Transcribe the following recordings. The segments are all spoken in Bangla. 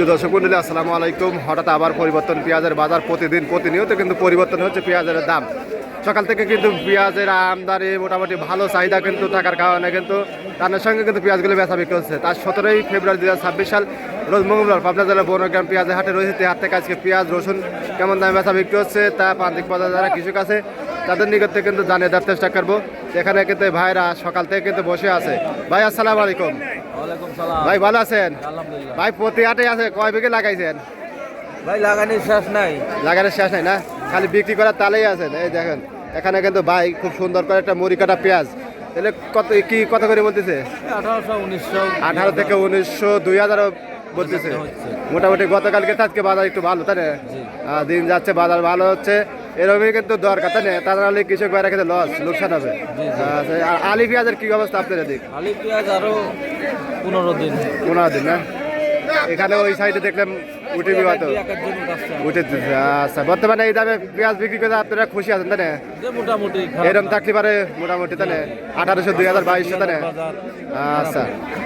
সুপ্রিয় দর্শক মন্ডলী, আসসালামু আলাইকুম। হঠাৎ আবার পরিবর্তন, পেঁয়াজের বাজার প্রতিদিন প্রতিনিয়ত কিন্তু পরিবর্তন হচ্ছে পেঁয়াজের দাম। সকাল থেকে কিন্তু পেঁয়াজের আমদানি মোটামুটি ভালো, চাহিদা কিন্তু থাকার কারণে কিন্তু তার সঙ্গে কিন্তু পেঁয়াজগুলো বেচা বিক্রি হচ্ছে। তার সতেরোই ফেব্রুয়ারি দু হাজার ছাব্বিশ সাল, রোজ মঙ্গলবার পাবনা জেলার বনগ্রাম পেঁয়াজের হাটে রয়েছে। হাট থেকে আজকে পেঁয়াজ, রসুন কেমন দামে বেচা বিক্রি হচ্ছে তা প্রান্তিক বাজার যারা কৃষক আছে, তাদের নিকট থেকে কিন্তু জানিয়ে দেওয়ার চেষ্টা করব। এখানে কিন্তু ভাইরা সকাল থেকে কিন্তু বসে আছে। ভাই, আসসালামু আলাইকুম। ভাই ভালো আছেন? ভাই প্রতি হাটে আছে কয় বিঘে লাগাইছেন? ভাই লাগানি শেষ নাই। লাগানোর শেষ নাই না? খালি বিক্রি করার তালেই আছেন। এই দেখেন এখানে কিন্তু ভাই খুব সুন্দর করে একটা মুড়ি কাটা পেঁয়াজ। তাহলে কত কি কত করে বলতেছে? আঠারোশো আঠারো থেকে উনিশশো দুই হাজারও বলতেছে। মোটামুটি গতকালকে আজকে বাজার একটু ভালো তাই না? দিন যাচ্ছে বাজার ভালো হচ্ছে। এরকমই কিন্তু দরকার তাই না? তা নাহলে কৃষক ভাইরা কিন্তু লস লোকসান হবে। আর আলি পেঁয়াজের কি অবস্থা আপনার দিক আলি পেঁয়াজ আরও পনেরো দিন। পনেরো দিন না? এখানে ওই সাইডে দেখলাম উঠে বিবাদ উঠে আচ্ছা। বর্তমানে এই দামে পেঁয়াজ বিক্রি করে আপনারা খুশি আছেন তাই মোটামুটি এরকম থাকতে পারে মোটামুটি তাহলে আঠারোশো দুই হাজার বাইশশো বাজার। আচ্ছা।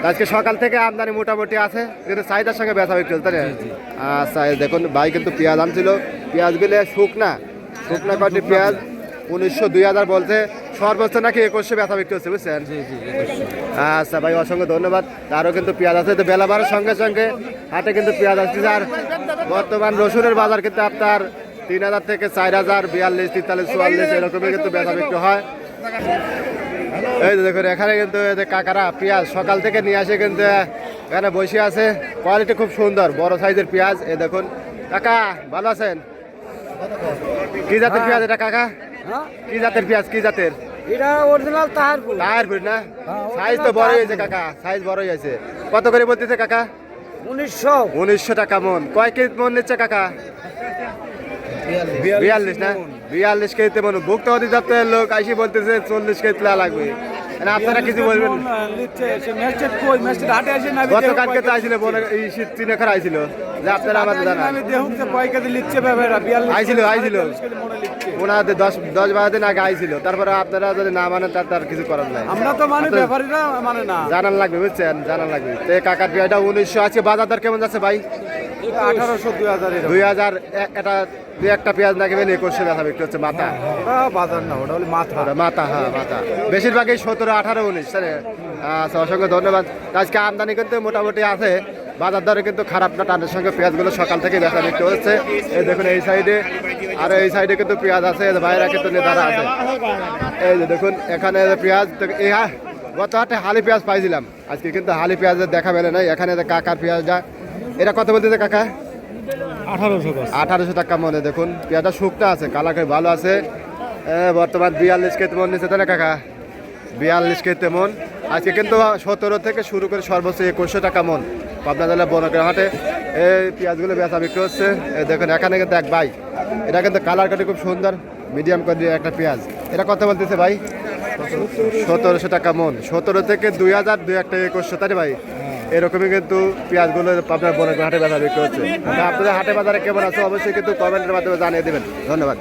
আজকে সকাল থেকে আমদানি মোটামুটি আছে কিন্তু চাহিদার সঙ্গে বেচা বিক্রি তাই আচ্ছা দেখুন ভাই কিন্তু পেঁয়াজ আনছিল। পেঁয়াজগুলো শুকনা শুকনা কয়টি পেঁয়াজ উনিশশো দুই হাজার বলছে। সর্বোচ্চ নাকি একুশশো ব্যথা বিক্রি হচ্ছে বুঝছেন। আচ্ছা ভাই অসংখ্য ধন্যবাদ। তারও কিন্তু পেঁয়াজ আছে তো বেলা বাড়ার সঙ্গে সঙ্গে হাটে কিন্তু পেঁয়াজ আসছে আর বর্তমান রসুনের বাজার কিন্তু আপনার তিন হাজার থেকে চার হাজার বিয়াল্লিশ তেতাল্লিশ চুয়াল্লিশ এরকমই কিন্তু ব্যথা বিক্রি হয়। এই দেখুন এখানে কিন্তু কাকারা পেঁয়াজ সকাল থেকে নিয়ে আসে কিন্তু এখানে বসে আছে। কোয়ালিটি খুব সুন্দর বড় সাইজের পেঁয়াজ। এই দেখুন কাকা ভালো আছেন? কি জাতের পেঁয়াজ এটা কাকা? হ্যাঁ? কি জাতের পেঁয়াজ কি জাতের? এটা অরিজিনাল তাহারপুর। ফিট না? হ্যাঁ, সাইজ তো বড়ই হয়েছে কাকা। সাইজ বড়ই হয়েছে। কত করে বলতেছে কাকা? উনিশশো। উনিশশো টাকা মন। কয় কেজি মন নিচ্ছে কাকা? বিয়াল্লিশ। না? বিয়াল্লিশ কেজিতে মন। ভুক্ত অধিদপ্তরের লোক আইসি বলতেছে চল্লিশ কেজি তোলা লাগবে। মানে আপনারা কিছু বলবেন? গতকালকে তো আইছিল বনে এই শীত তিনে খার আইছিল। যে আপনারা আমাদের জানা আইছিল আইছিল। ওনাদের দশ দশ বারো দিন আগে আইছিল। তারপরে আপনারা যদি না মানেন তার তার কিছু করার নাই। আমরা তো মানে ব্যাপারীরা মানে না। জানান লাগবে বুঝছেন? জানান লাগবে। তো কাকার বিয়াটা উনিশশো আছে বাজার দর কেমন যাচ্ছে ভাই? আঠারোশো দুই হাজার দুই হাজার এটা দুই একটা পেঁয়াজ না কেবেন একুশশো ব্যথা বিক্রি হচ্ছে মাথা। বাজার না ওটা হলে মাথা। মাথা হ্যাঁ মাথা। বেশিরভাগই সতেরো আঠারো উনিশ না? আচ্ছা অসংখ্য ধন্যবাদ। আজকে আমদানি কিন্তু মোটামুটি আছে। বাজার দরে কিন্তু খারাপ না টানের সঙ্গে পেঁয়াজগুলো সকাল থেকে বেচা বিক্রি হচ্ছে। এই দেখুন এই সাইডে আর এই সাইডে কিন্তু পেঁয়াজ আছে যে বাইরে কিন্তু নেতারা আছে। এই যে দেখুন এখানে যে পেঁয়াজ এই হা- গত হাটে হালি পেঁয়াজ পাইছিলাম। আজকে কিন্তু হালি পেঁয়াজের দেখা মেলে নাই। এখানে যে কাকার পেঁয়াজটা এটা কত বলতেছে কাকা? আঠারোশো আঠারোশো টাকা মনে দেখুন। পেঁয়াজটা শুকটা আছে কালাকে ভালো আছে। বর্তমান বিয়াল্লিশ কেতে মন নিচ্ছে না কাকা? বিয়াল্লিশ কেতে মন। আজকে কিন্তু সতেরো থেকে শুরু করে সর্বোচ্চ একুশশো টাকা মন। পাবনা জেলা বনগ্রাম হাটে। এই পেঁয়াজগুলো বেচা বিক্রি হচ্ছে। দেখুন, এখানে কিন্তু এক ভাই। এটা কিন্তু কালার কাটি খুব সুন্দর মিডিয়াম করে একটা পেঁয়াজ। এটা কত বলতেছে ভাই? সতেরোশো টাকা মন। সতেরো থেকে দুই হাজার দুই একটা একুশশো, তাই ভাই? এরকমই কিন্তু পেঁয়াজগুলো আপনার বনগ্রাম হাটে বেচা বিক্রি হচ্ছে। আপনাদের হাটে বাজারে কেমন আছে, অবশ্যই কিন্তু কমেন্টের মাধ্যমে জানিয়ে দেবেন। ধন্যবাদ।